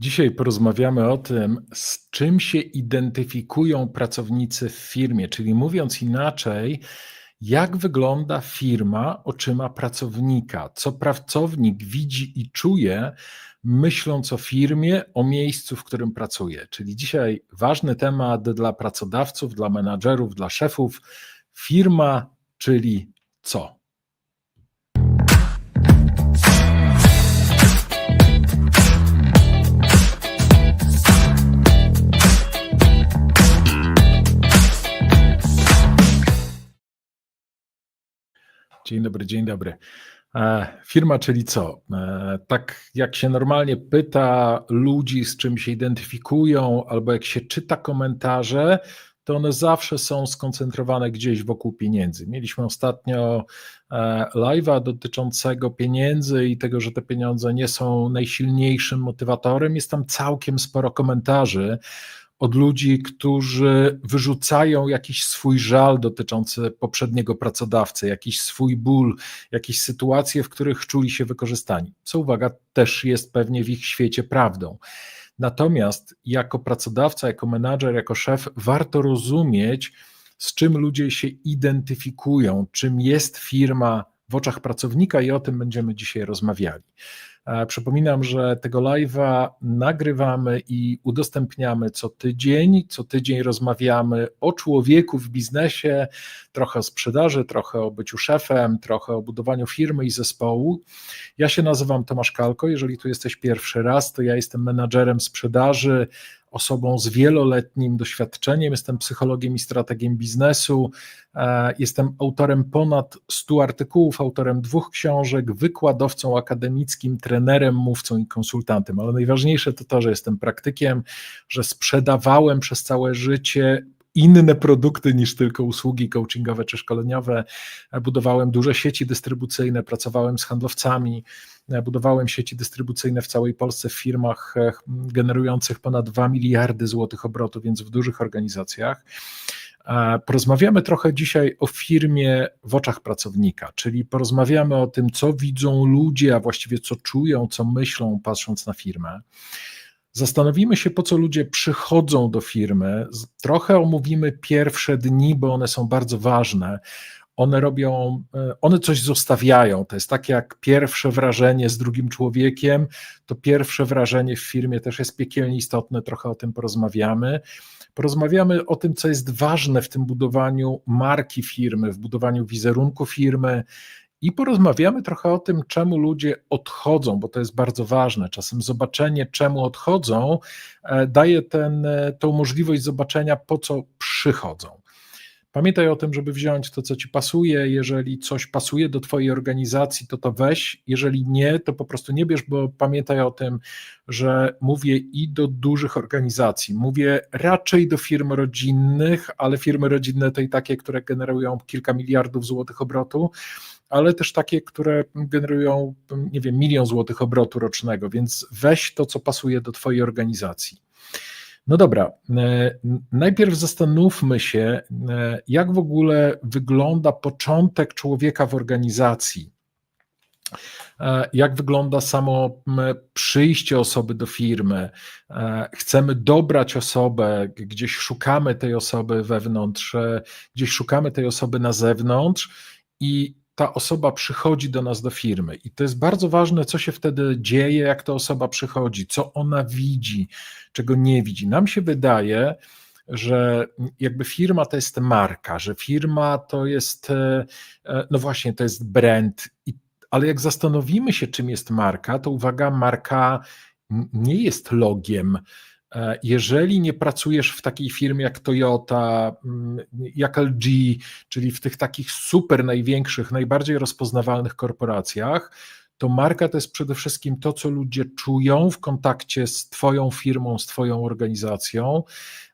Dzisiaj porozmawiamy o tym, z czym się identyfikują pracownicy w firmie, czyli mówiąc inaczej, jak wygląda firma oczyma pracownika, co pracownik widzi i czuje, myśląc o firmie, o miejscu, w którym pracuje. Czyli dzisiaj ważny temat dla pracodawców, dla menadżerów, dla szefów. Firma, czyli co? Dzień dobry, dzień dobry. E, firma, czyli co? E, tak jak się normalnie pyta ludzi, z czym się identyfikują, albo jak się czyta komentarze, to one zawsze są skoncentrowane gdzieś wokół pieniędzy. Mieliśmy ostatnio e, live'a dotyczącego pieniędzy i tego, że te pieniądze nie są najsilniejszym motywatorem. Jest tam całkiem sporo komentarzy od ludzi, którzy wyrzucają jakiś swój żal dotyczący poprzedniego pracodawcy, jakiś swój ból, jakieś sytuacje, w których czuli się wykorzystani. Co uwaga, też jest pewnie w ich świecie prawdą. Natomiast jako pracodawca, jako menadżer, jako szef, warto rozumieć, z czym ludzie się identyfikują, czym jest firma w oczach pracownika i o tym będziemy dzisiaj rozmawiali. E, przypominam, że tego live'a nagrywamy i udostępniamy co tydzień. Co tydzień rozmawiamy o człowieku w biznesie, trochę o sprzedaży, trochę o byciu szefem, trochę o budowaniu firmy i zespołu. Ja się nazywam Tomasz Kalko. Jeżeli tu jesteś pierwszy raz, to ja jestem menadżerem sprzedaży osobą z wieloletnim doświadczeniem, jestem psychologiem i strategiem biznesu, e, jestem autorem ponad 100 artykułów, autorem dwóch książek, wykładowcą akademickim, trenerem, mówcą i konsultantem. Ale najważniejsze to to, że jestem praktykiem, że sprzedawałem przez całe życie inne produkty niż tylko usługi coachingowe czy szkoleniowe. Budowałem duże sieci dystrybucyjne, pracowałem z handlowcami, budowałem sieci dystrybucyjne w całej Polsce w firmach e, generujących ponad 2 miliardy złotych obrotu, więc w dużych organizacjach. Porozmawiamy trochę dzisiaj o firmie w oczach pracownika, czyli porozmawiamy o tym, co widzą ludzie, a właściwie co czują, co myślą, patrząc na firmę. Zastanowimy się, po co ludzie przychodzą do firmy. Trochę omówimy pierwsze dni, bo one są bardzo ważne. One robią, e, one coś zostawiają. To jest tak jak pierwsze wrażenie z drugim człowiekiem. To pierwsze wrażenie w firmie też jest piekielnie istotne. Trochę o tym porozmawiamy. Porozmawiamy o tym, co jest ważne w tym budowaniu marki firmy, w budowaniu wizerunku firmy, i porozmawiamy trochę o tym, czemu ludzie odchodzą, bo to jest bardzo ważne. Czasem zobaczenie, czemu odchodzą, e, daje ten, e, tą możliwość zobaczenia, po co przychodzą. Pamiętaj o tym, żeby wziąć to, co ci pasuje. Jeżeli coś pasuje do Twojej organizacji, to to weź. Jeżeli nie, to po prostu nie bierz, bo pamiętaj o tym, że mówię i do dużych organizacji. Mówię raczej do firm rodzinnych, ale firmy rodzinne to i takie, które generują kilka miliardów złotych obrotu ale też takie, które generują, nie wiem, milion złotych obrotu rocznego, więc weź to, co pasuje do Twojej organizacji. No dobra, e, najpierw zastanówmy się, e, jak w ogóle wygląda początek człowieka w organizacji. E, jak wygląda samo przyjście osoby do firmy? Chcemy dobrać osobę, gdzieś szukamy tej osoby wewnątrz, gdzieś szukamy tej osoby na zewnątrz i ta osoba przychodzi do nas do firmy. I to jest bardzo ważne, co się wtedy dzieje, jak ta osoba przychodzi, co ona widzi, czego nie widzi. Nam się wydaje, że jakby firma to jest marka, że firma to jest, e, e, no właśnie, to jest brand. Ale jak zastanowimy się, czym jest marka, to uwaga, marka nie jest logiem, jeżeli nie pracujesz w takiej firmie jak Toyota, mm, jak LG, czyli w tych takich super największych, najbardziej rozpoznawalnych korporacjach, to marka to jest przede wszystkim to, co ludzie czują w kontakcie z Twoją firmą, z Twoją organizacją.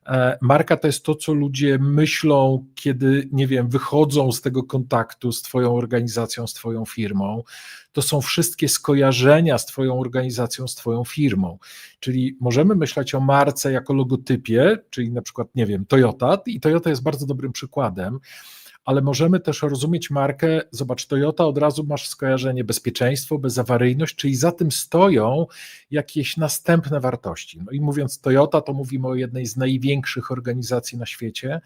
E, marka to jest to, co ludzie myślą, kiedy, nie wiem, wychodzą z tego kontaktu z Twoją organizacją, z Twoją firmą. To są wszystkie skojarzenia z Twoją organizacją, z Twoją firmą. Czyli możemy myśleć o marce jako logotypie, czyli na przykład, nie wiem, Toyota, i Toyota jest bardzo dobrym przykładem ale możemy też rozumieć markę. Zobacz, Toyota od razu masz skojarzenie bezpieczeństwo, bezawaryjność, czyli za tym stoją jakieś następne wartości. No i mówiąc Toyota, to mówimy o jednej z największych organizacji na świecie,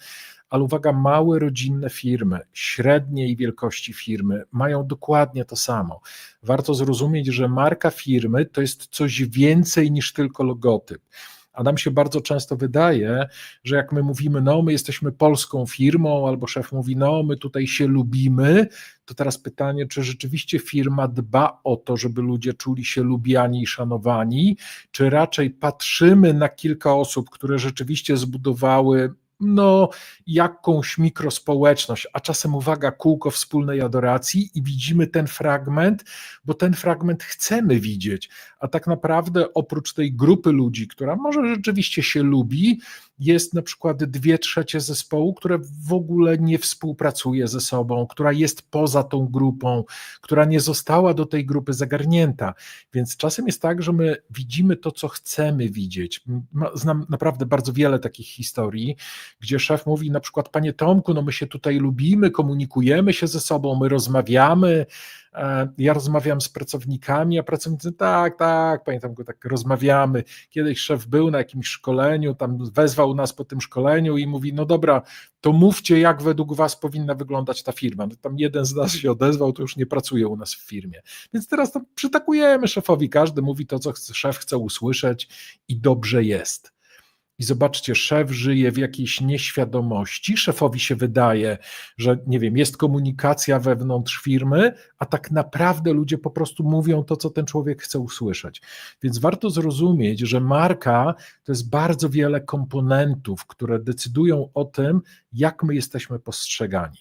ale uwaga, małe rodzinne firmy, średniej wielkości firmy mają dokładnie to samo. Warto zrozumieć, że marka firmy to jest coś więcej niż tylko logotyp. A nam się bardzo często wydaje, że jak my mówimy, no my jesteśmy polską firmą, albo szef mówi, no my tutaj się lubimy, to teraz pytanie, czy rzeczywiście firma dba o to, żeby ludzie czuli się lubiani i szanowani, czy raczej patrzymy na kilka osób, które rzeczywiście zbudowały no, jakąś mikrospołeczność, a czasem uwaga, kółko wspólnej adoracji i widzimy ten fragment, bo ten fragment chcemy widzieć, a tak naprawdę oprócz tej grupy ludzi, która może rzeczywiście się lubi, jest na przykład dwie trzecie zespołu, które w ogóle nie współpracuje ze sobą, która jest poza tą grupą, która nie została do tej grupy zagarnięta. Więc czasem jest tak, że my widzimy to, co chcemy widzieć. Znam naprawdę bardzo wiele takich historii, gdzie szef mówi na przykład, panie Tomku, no my się tutaj lubimy, komunikujemy się ze sobą, my rozmawiamy, ja rozmawiam z pracownikami, a pracownicy tak, tak, pamiętam go, tak rozmawiamy. Kiedyś szef był na jakimś szkoleniu, tam wezwał nas po tym szkoleniu i mówi, no dobra, to mówcie, jak według was powinna wyglądać ta firma. No tam jeden z nas się odezwał, to już nie pracuje u nas w firmie. Więc teraz to przytakujemy szefowi, każdy mówi to, co szef chce usłyszeć i dobrze jest. I zobaczcie, szef żyje w jakiejś nieświadomości. Szefowi się wydaje, że nie wiem, jest komunikacja wewnątrz firmy, a tak naprawdę ludzie po prostu mówią to, co ten człowiek chce usłyszeć. Więc warto zrozumieć, że marka to jest bardzo wiele komponentów, które decydują o tym, jak my jesteśmy postrzegani.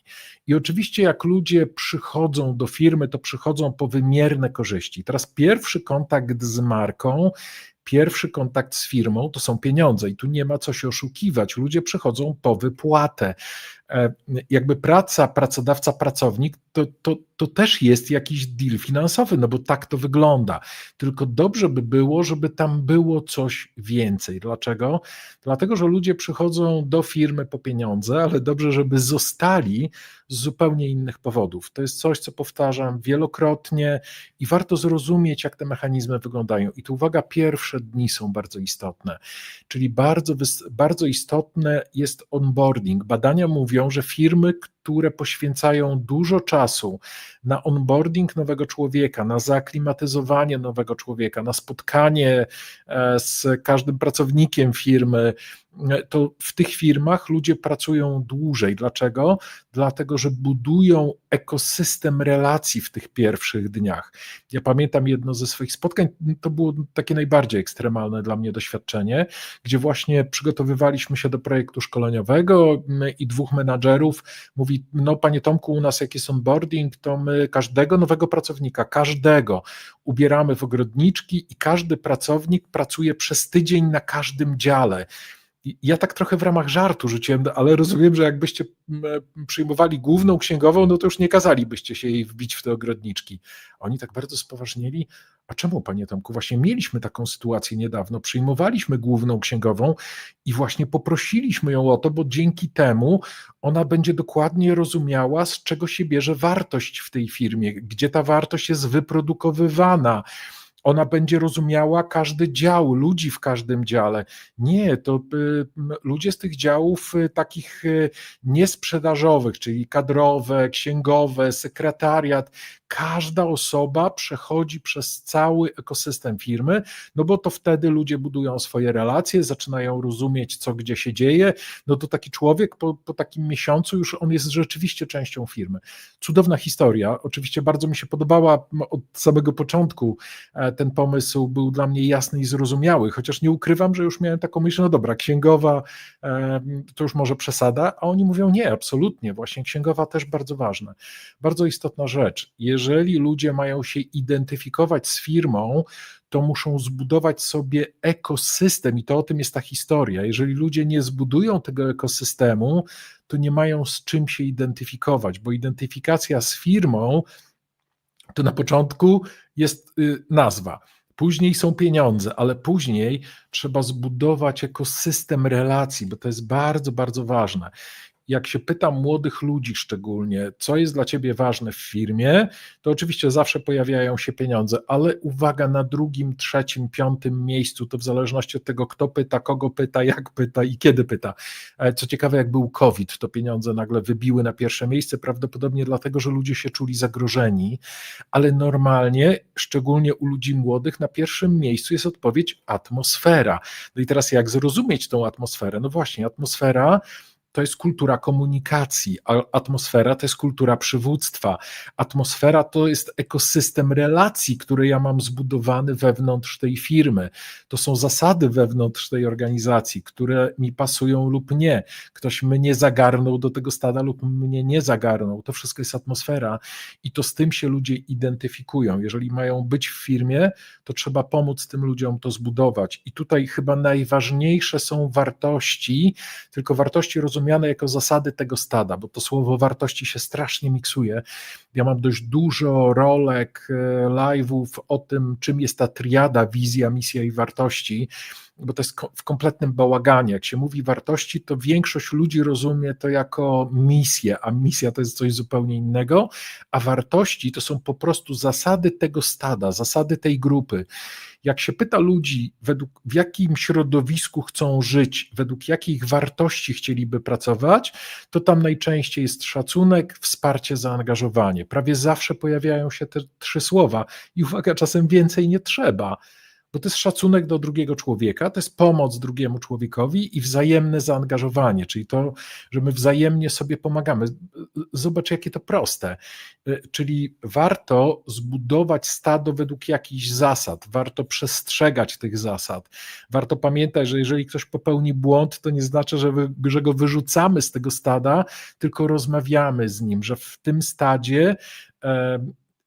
I oczywiście, jak ludzie przychodzą do firmy, to przychodzą po wymierne korzyści. Teraz pierwszy kontakt z marką pierwszy kontakt z firmą to są pieniądze i tu nie ma co się oszukiwać. Ludzie przychodzą po wypłatę. E, jakby praca, pracodawca, pracownik, to, to, to też jest jakiś deal finansowy, no bo tak to wygląda. Tylko dobrze by było, żeby tam było coś więcej. Dlaczego? Dlatego, że ludzie przychodzą do firmy po pieniądze, ale dobrze, żeby zostali z zupełnie innych powodów. To jest coś, co powtarzam wielokrotnie i warto zrozumieć, jak te mechanizmy wyglądają. I tu uwaga, pierwsze dni są bardzo istotne, czyli bardzo, bardzo istotne jest onboarding. Badania mówią, mówią, że firmy, które poświęcają dużo czasu na onboarding nowego człowieka, na zaaklimatyzowanie nowego człowieka, na spotkanie e, z każdym pracownikiem firmy, e, to w tych firmach ludzie pracują dłużej. Dlaczego? Dlatego, że budują ekosystem relacji w tych pierwszych dniach. Ja pamiętam jedno ze swoich spotkań, to było takie najbardziej ekstremalne dla mnie doświadczenie, gdzie właśnie przygotowywaliśmy się do projektu szkoleniowego i dwóch menadżerów mówi, no panie Tomku, u nas jak jest onboarding, to my każdego nowego pracownika, każdego ubieramy w ogrodniczki i każdy pracownik pracuje przez tydzień na każdym dziale. Ja tak trochę w ramach żartu rzuciłem, ale rozumiem, że jakbyście przyjmowali główną księgową, no to już nie kazalibyście się jej wbić w te ogrodniczki. Oni tak bardzo spoważnieli. A czemu, panie Tomku? Właśnie mieliśmy taką sytuację niedawno. Przyjmowaliśmy główną księgową i właśnie poprosiliśmy ją o to, bo dzięki temu ona będzie dokładnie rozumiała, z czego się bierze wartość w tej firmie, gdzie ta wartość jest wyprodukowywana ona będzie rozumiała każdy dział, ludzi w każdym dziale. Nie, to y, ludzie z tych działów y, takich y, niesprzedażowych, czyli kadrowe, księgowe, sekretariat, każda osoba przechodzi przez cały ekosystem firmy, no bo to wtedy ludzie budują swoje relacje, zaczynają rozumieć, co gdzie się dzieje. No to taki człowiek po, po takim miesiącu już on jest rzeczywiście częścią firmy. Cudowna historia. Oczywiście bardzo mi się podobała od samego początku. E, ten pomysł był dla mnie jasny i zrozumiały, chociaż nie ukrywam, że już miałem taką myśl, no dobra, księgowa to już może przesada, a oni mówią nie, absolutnie, właśnie księgowa też bardzo ważna. Bardzo istotna rzecz. Jeżeli jeżeli ludzie mają się identyfikować z firmą, to muszą zbudować sobie ekosystem, i to o tym jest ta historia. Jeżeli ludzie nie zbudują tego ekosystemu, to nie mają z czym się identyfikować, bo identyfikacja z firmą to na początku jest y, nazwa. Później są pieniądze, ale później trzeba zbudować ekosystem relacji, bo to jest bardzo, bardzo ważne. Jak się pyta młodych ludzi szczególnie, co jest dla ciebie ważne w firmie, to oczywiście zawsze pojawiają się pieniądze, ale uwaga na drugim, trzecim, piątym miejscu, to w zależności od tego, kto pyta, kogo pyta, jak pyta i kiedy pyta. E, co ciekawe, jak był COVID, to pieniądze nagle wybiły na pierwsze miejsce, prawdopodobnie dlatego, że ludzie się czuli zagrożeni, ale normalnie, szczególnie u ludzi młodych, na pierwszym miejscu jest odpowiedź atmosfera. No i teraz jak zrozumieć tą atmosferę? No właśnie, atmosfera to jest kultura komunikacji, atmosfera to jest kultura przywództwa. Atmosfera to jest ekosystem relacji, który ja mam zbudowany wewnątrz tej firmy. To są zasady wewnątrz tej organizacji, które mi pasują lub nie. Ktoś mnie zagarnął do tego stada lub mnie nie zagarnął. To wszystko jest atmosfera i to z tym się ludzie identyfikują. Jeżeli mają być w firmie, to trzeba pomóc tym ludziom to zbudować. I tutaj chyba najważniejsze są wartości, tylko wartości rozumiane rozumiane jako zasady tego stada, bo to słowo wartości się strasznie miksuje. Ja mam dość dużo rolek, e, live'ów o tym, czym jest ta triada, wizja, misja i wartości, bo to jest w kompletnym bałaganie. Jak się mówi wartości, to większość ludzi rozumie to jako misję, a misja to jest coś zupełnie innego, a wartości to są po prostu zasady tego stada, zasady tej grupy jak się pyta ludzi, według, w jakim środowisku chcą żyć, według jakich wartości chcieliby pracować, to tam najczęściej jest szacunek, wsparcie, zaangażowanie. Prawie zawsze pojawiają się te trzy słowa i uwaga, czasem więcej nie trzeba bo to jest szacunek do drugiego człowieka, to jest pomoc drugiemu człowiekowi i wzajemne zaangażowanie, czyli to, że my wzajemnie sobie pomagamy. Zobacz, jakie to proste. Czyli warto zbudować stado według jakichś zasad, warto przestrzegać tych zasad. Warto pamiętać, że jeżeli ktoś popełni błąd, to nie znaczy, że, że go wyrzucamy z tego stada, tylko rozmawiamy z nim, że w tym stadzie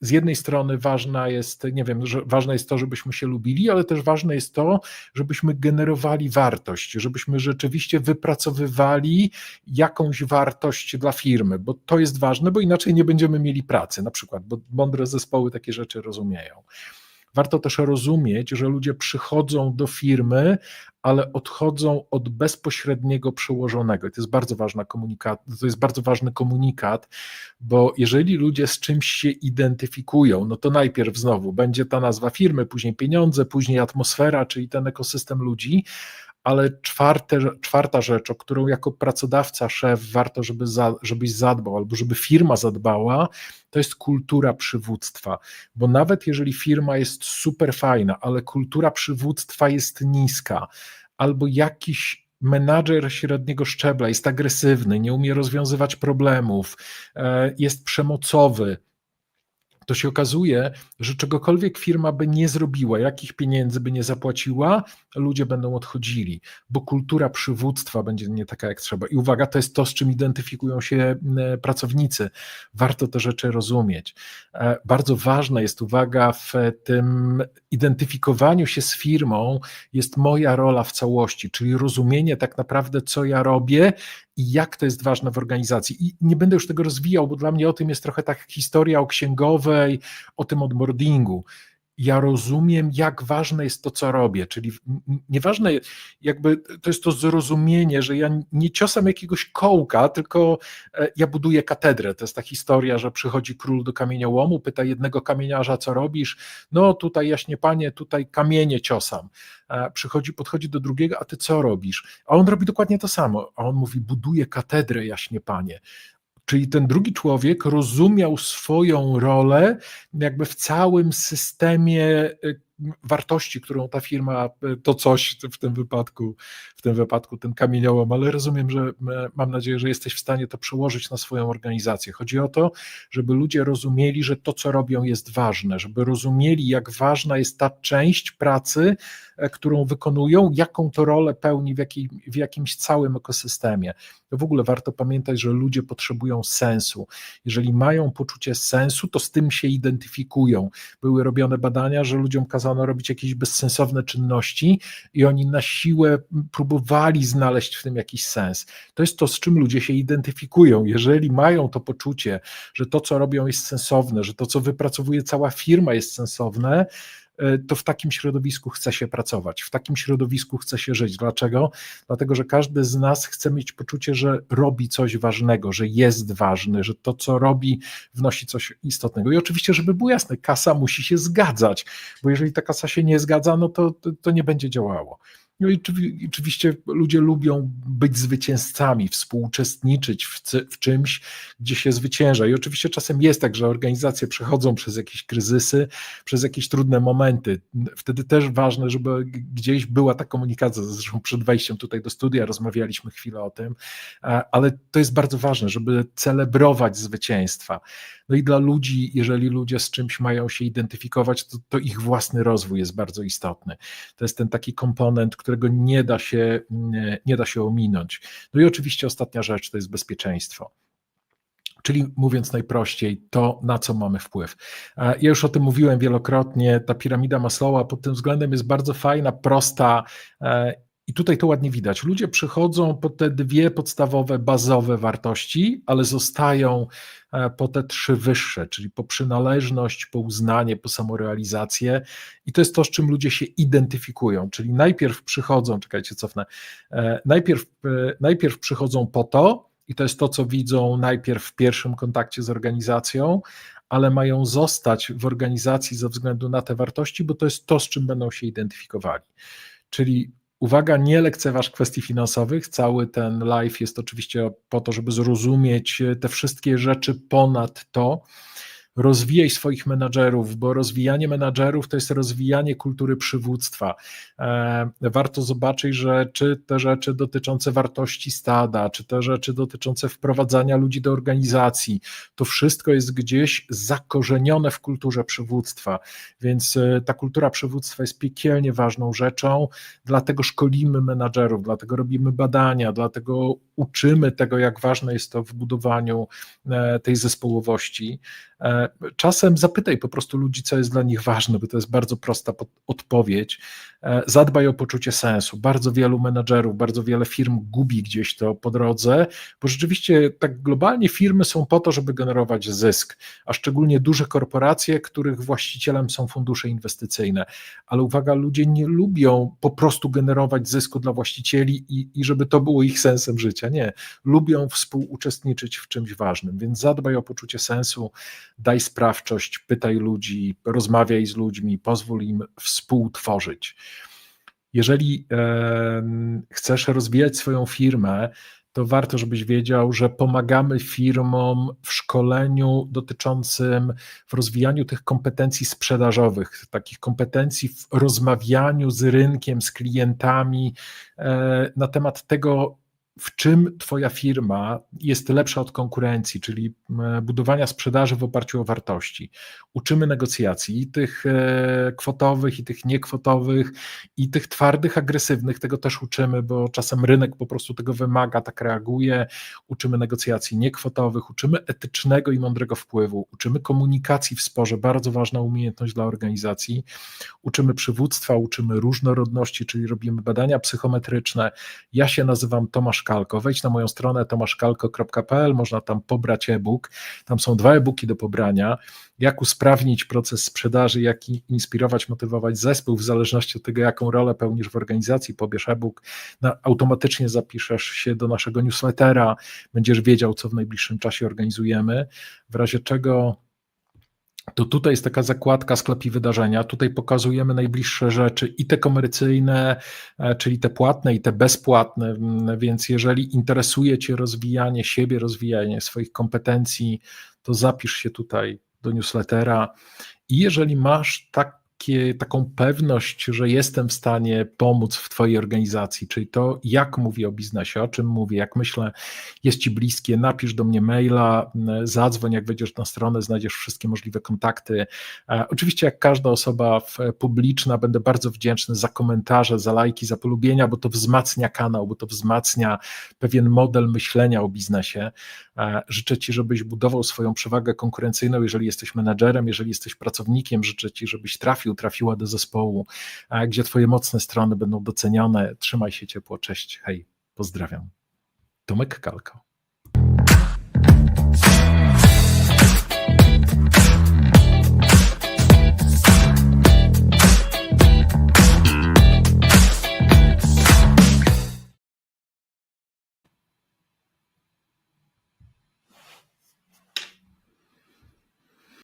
z jednej strony ważna jest, nie wiem, że ważne jest to, żebyśmy się lubili, ale też ważne jest to, żebyśmy generowali wartość, żebyśmy rzeczywiście wypracowywali jakąś wartość dla firmy, bo to jest ważne, bo inaczej nie będziemy mieli pracy, na przykład, bo mądre zespoły takie rzeczy rozumieją. Warto też rozumieć, że ludzie przychodzą do firmy, ale odchodzą od bezpośredniego przełożonego. To jest bardzo ważna komunikat, to jest bardzo ważny komunikat, bo jeżeli ludzie z czymś się identyfikują, no to najpierw znowu będzie ta nazwa firmy, później pieniądze, później atmosfera, czyli ten ekosystem ludzi, ale czwarte, czwarta rzecz, o którą jako pracodawca, szef warto, żeby za, żebyś zadbał, albo żeby firma zadbała, to jest kultura przywództwa. Bo nawet jeżeli firma jest super fajna, ale kultura przywództwa jest niska, albo jakiś menadżer średniego szczebla jest agresywny, nie umie rozwiązywać problemów, e, jest przemocowy, to się okazuje, że czegokolwiek firma by nie zrobiła, jakich pieniędzy by nie zapłaciła, ludzie będą odchodzili, bo kultura przywództwa będzie nie taka jak trzeba. I uwaga, to jest to, z czym identyfikują się pracownicy. Warto te rzeczy rozumieć. E, bardzo ważna jest uwaga w tym identyfikowaniu się z firmą, jest moja rola w całości, czyli rozumienie tak naprawdę, co ja robię i jak to jest ważne w organizacji. I nie będę już tego rozwijał, bo dla mnie o tym jest trochę tak historia o księgowej, o tym onboardingu ja rozumiem, jak ważne jest to, co robię. Czyli nieważne, jakby to jest to zrozumienie, że ja nie ciosam jakiegoś kołka, tylko e, ja buduję katedrę. To jest ta historia, że przychodzi król do kamieniołomu, pyta jednego kamieniarza, co robisz. No tutaj jaśnie panie, tutaj kamienie ciosam. E, przychodzi, podchodzi do drugiego, a ty co robisz? A on robi dokładnie to samo. A on mówi, buduje katedrę, jaśnie panie. Czyli ten drugi człowiek rozumiał swoją rolę jakby w całym systemie y, wartości, którą ta firma, y, to coś w tym wypadku, w tym wypadku ten kamieniołom, ale rozumiem, że mam nadzieję, że jesteś w stanie to przełożyć na swoją organizację. Chodzi o to, żeby ludzie rozumieli, że to, co robią, jest ważne, żeby rozumieli, jak ważna jest ta część pracy, e, którą wykonują, jaką to rolę pełni w, jakiej, w jakimś całym ekosystemie. W ogóle warto pamiętać, że ludzie potrzebują sensu. Jeżeli mają poczucie sensu, to z tym się identyfikują. Były robione badania, że ludziom kazano robić jakieś bezsensowne czynności i oni na siłę próbowali znaleźć w tym jakiś sens. To jest to, z czym ludzie się identyfikują. Jeżeli mają to poczucie, że to, co robią, jest sensowne, że to, co wypracowuje cała firma, jest sensowne, to w takim środowisku chce się pracować, w takim środowisku chce się żyć. Dlaczego? Dlatego, że każdy z nas chce mieć poczucie, że robi coś ważnego, że jest ważny, że to, co robi, wnosi coś istotnego. I oczywiście, żeby było jasne, kasa musi się zgadzać, bo jeżeli ta kasa się nie zgadza, no to, to, to nie będzie działało. No i oczywiście ludzie lubią być zwycięzcami, współuczestniczyć w, w, czymś, gdzie się zwycięża. I oczywiście czasem jest tak, że organizacje przechodzą przez jakieś kryzysy, przez jakieś trudne momenty. Wtedy też ważne, żeby gdzieś była ta komunikacja. Zresztą przed wejściem tutaj do studia rozmawialiśmy chwilę o tym, ale to jest bardzo ważne, żeby celebrować zwycięstwa. No i dla ludzi, jeżeli ludzie z czymś mają się identyfikować, to, to ich własny rozwój jest bardzo istotny. To jest ten taki komponent, którego nie da się, nie, nie da się ominąć. No i oczywiście ostatnia rzecz to jest bezpieczeństwo. Czyli mówiąc najprościej, to na co mamy wpływ. Ja już o tym mówiłem wielokrotnie. Ta piramida Maslowa pod tym względem jest bardzo fajna, prosta e, i tutaj to ładnie widać. Ludzie przychodzą po te dwie podstawowe, bazowe wartości, ale zostają e, po te trzy wyższe, czyli po przynależność, po uznanie, po samorealizację. I to jest to, z czym ludzie się identyfikują. Czyli najpierw przychodzą, czekajcie, cofnę, e, najpierw, e, najpierw przychodzą po to, i to jest to, co widzą najpierw w pierwszym kontakcie z organizacją, ale mają zostać w organizacji ze względu na te wartości, bo to jest to, z czym będą się identyfikowali. Czyli Uwaga, nie lekceważ kwestii finansowych. Cały ten live jest oczywiście po to, żeby zrozumieć te wszystkie rzeczy ponad to, rozwijaj swoich menadżerów, bo rozwijanie menadżerów to jest rozwijanie kultury przywództwa. E, warto zobaczyć, że czy te rzeczy dotyczące wartości stada, czy te rzeczy dotyczące wprowadzania ludzi do organizacji, to wszystko jest gdzieś zakorzenione w kulturze przywództwa. Więc e, ta kultura przywództwa jest piekielnie ważną rzeczą, dlatego szkolimy menadżerów, dlatego robimy badania, dlatego uczymy tego, jak ważne jest to w budowaniu e, tej zespołowości. Czasem zapytaj po prostu ludzi, co jest dla nich ważne, bo to jest bardzo prosta odpowiedź. E, zadbaj o poczucie sensu. Bardzo wielu menadżerów, bardzo wiele firm gubi gdzieś to po drodze, bo rzeczywiście tak globalnie firmy są po to, żeby generować zysk, a szczególnie duże korporacje, których właścicielem są fundusze inwestycyjne. Ale uwaga, ludzie nie lubią po prostu generować zysku dla właścicieli i, i żeby to było ich sensem życia. Nie. Lubią współuczestniczyć w czymś ważnym, więc zadbaj o poczucie sensu, daj sprawczość, pytaj ludzi, rozmawiaj z ludźmi, pozwól im współtworzyć. Jeżeli chcesz rozwijać swoją firmę, to warto, żebyś wiedział, że pomagamy firmom w szkoleniu dotyczącym w rozwijaniu tych kompetencji sprzedażowych, takich kompetencji w rozmawianiu z rynkiem, z klientami e, na temat tego, w czym Twoja firma jest lepsza od konkurencji, czyli budowania sprzedaży w oparciu o wartości. Uczymy negocjacji i tych e, kwotowych, i tych niekwotowych, i tych twardych, agresywnych. Tego też uczymy, bo czasem rynek po prostu tego wymaga, tak reaguje. Uczymy negocjacji niekwotowych, uczymy etycznego i mądrego wpływu, uczymy komunikacji w sporze, bardzo ważna umiejętność dla organizacji. Uczymy przywództwa, uczymy różnorodności, czyli robimy badania psychometryczne. Ja się nazywam Tomasz Kalko. Wejdź na moją stronę tomaszkalko.pl, można tam pobrać e-book. Tam są dwa e-booki do pobrania. Jak usprawnić proces sprzedaży, jak inspirować, motywować zespół w zależności od tego, jaką rolę pełnisz w organizacji. Pobierz e-book, automatycznie zapiszesz się do naszego newslettera, będziesz wiedział, co w najbliższym czasie organizujemy. W razie czego to tutaj jest taka zakładka sklep i wydarzenia. Tutaj pokazujemy najbliższe rzeczy i te komercyjne, e, czyli te płatne i te bezpłatne, mm, więc jeżeli interesuje Cię rozwijanie siebie, rozwijanie swoich kompetencji, to zapisz się tutaj do newslettera. I jeżeli masz tak takie, taką pewność, że jestem w stanie pomóc w Twojej organizacji, czyli to, jak mówię o biznesie, o czym mówię, jak myślę, jest Ci bliskie, napisz do mnie maila, zadzwoń, jak wejdziesz na stronę, znajdziesz wszystkie możliwe kontakty. E, oczywiście, jak każda osoba publiczna, będę bardzo wdzięczny za komentarze, za lajki, za polubienia, bo to wzmacnia kanał, bo to wzmacnia pewien model myślenia o biznesie. E, życzę Ci, żebyś budował swoją przewagę konkurencyjną, jeżeli jesteś menedżerem, jeżeli jesteś pracownikiem, życzę Ci, żebyś trafił, trafiła do zespołu, gdzie Twoje mocne strony będą docenione. Trzymaj się ciepło, cześć, hej, pozdrawiam. Tomek Kalko.